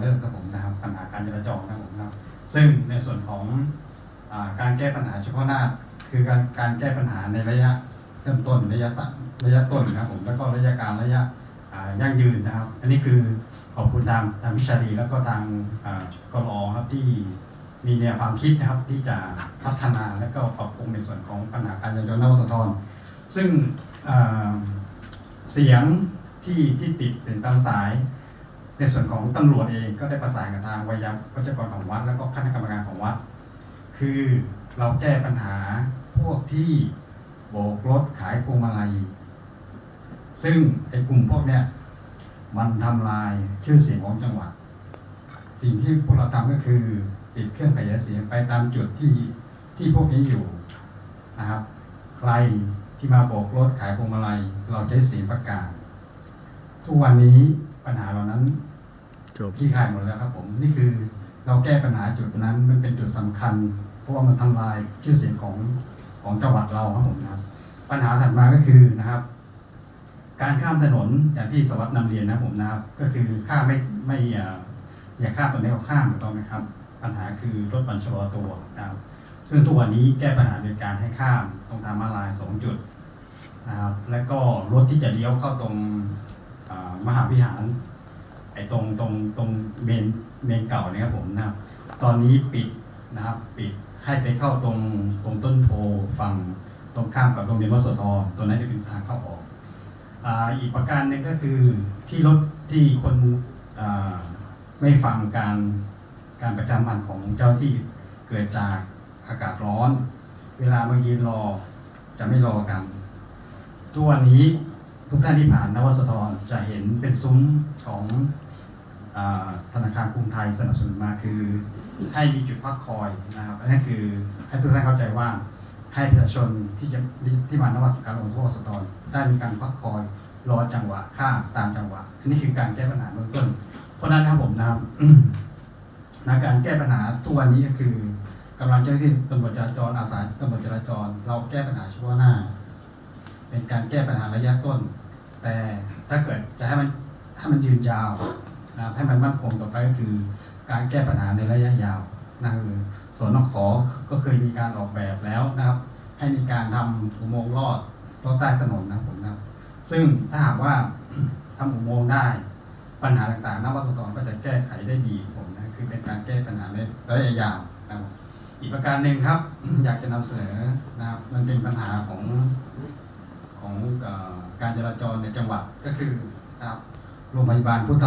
เริ่มครับผมนะครับปัญหาการจราจรครับผมนะครับ ซึ่งในส่วนของอการแก้ปัญหาเฉพาะหน้า คือการการแก้ปัญหาในระยะเริ่มต้นระยะสั้นระยะต้นนะครับผมแล้วก็ระยะกลางระยะยั่งยืนนะครับ อันนี้คือขอบคุณทางทางวิชาดีแล้วก็ทางกรอครับที่มีแนวความคิดนะครับที่จะพัฒนาและก็ปรับปรุงในส่วนของปัญหาการจราจรนวสทรซึ่งเสียงที่ที่ติดเสียงตามสาย ในส่วนของตำรวจเองก็ได้ประสานกับทางวิทยาวัจกรของวัด แล้วก็คณะกรรมการของวัด คือเราแก้ปัญหาพวกที่โบกรถขายพวงมาลัยซึ่งไอ้กลุ่มพวกเนี้ยมันทำลายชื่อเสียงของจังหวัด สิ่งที่พวกเราทำก็คือติดเครื่องขยายเสียงไปตามจุดที่ที่พวกนี้อยู่นะครับ ใครที่มาโบกรถขายพวงมาลัยเราใช้เสียงประกาศ ทุกวันนี้ปัญหาเหล่านั้น ที่ขายหมดแล้วครับผมนี่คือเราแก้ปัญหาจุดนั้นมันเป็นจุดสำคัญ เพราะว่ามันทำลายชื่อเสียงของของจังหวัดเราครับผมนะครับปัญหาถัดมาก็คือนะครับ การข้ามถนนอย่างที่สวัสดิ์นำเรียนนะผมนะครับ ก็คือข้ามไม่ไม่อ่าอย่าข้ามตรงนี้ก็ข้ามถูกต้องไหมครับ ปัญหาคือรถบันชะลอตัวนะครับ ซึ่งทุกวันนี้แก้ปัญหาโดยการให้ข้ามตรงทางมาลายสองจุดนะครับและก็รถที่จะเลี้ยวเข้าตรงมหาวิหาร ตรงตรงตรงเมนเมนเก่าเนี่ยครับผมนะครับ ตอนนี้ปิดนะครับ ปิดให้ไปเข้าตรงตรงต้นโพฝั่งตรงข้ามกับโรงเรียนวัดโสธรตัวนั้นจะเป็นทางเข้าออกอ่าอีกประการหนึ่งก็คือที่รถที่คนอ่าไม่ฟังการการประจำวันของเจ้าที่เกิดจากอากาศร้อน เวลามายืนรอจะไม่รอกันทุกวันนี้ทุกท่านที่ผ่านนวัดโสธรจะเห็นเป็นซุ้มของ ธนาคารกรุงไทยสนับสนุนมาคือให้มีจุดพักคอยนะครับนั่นคือให้ทุกท่านเข้าใจว่าให้ประชาชนที่จะที่มานวัดการหลวงพ่อโสธรได้มีการพักคอยรอจังหวะข้ามตามจังหวะอันนี้คือการแก้ปัญหาเบื้องต้น เพราะนั้นนะครับผมนะครับในการแก้ปัญหาทุกวันนี้ก็คือกำลังเจ้าหน้าที่ตำรวจจราจรอาสาตำรวจจราจร เราแก้ปัญหาเฉพาะหน้า เป็นการแก้ปัญหาระยะต้น แต่ถ้าเกิดจะให้มันให้มันยืนยาว นะครับให้มันมั่นคงต่อไปก็คือการแก้ปัญหาในระยะยาวนั่นคือสวนนขอก็เคยมีการออกแบบแล้วนะครับ ให้มีการทำอุโมงค์ลอดลอดใต้ถนนนะครับผมนะซึ่งถ้าหากว่าทำอุโมงค์ได้ปัญหาต่างๆนวัตกรก็จะแก้ไขได้ดีผมนะคือเป็นการแก้ปัญหาในระยะยาวนะครับอีกประการหนึ่งครับ อยากจะนำเสนอนะครับ มันเป็นปัญหาของของการจราจรในจังหวัดก็คือนะครับโรงพยาบาลพุทธ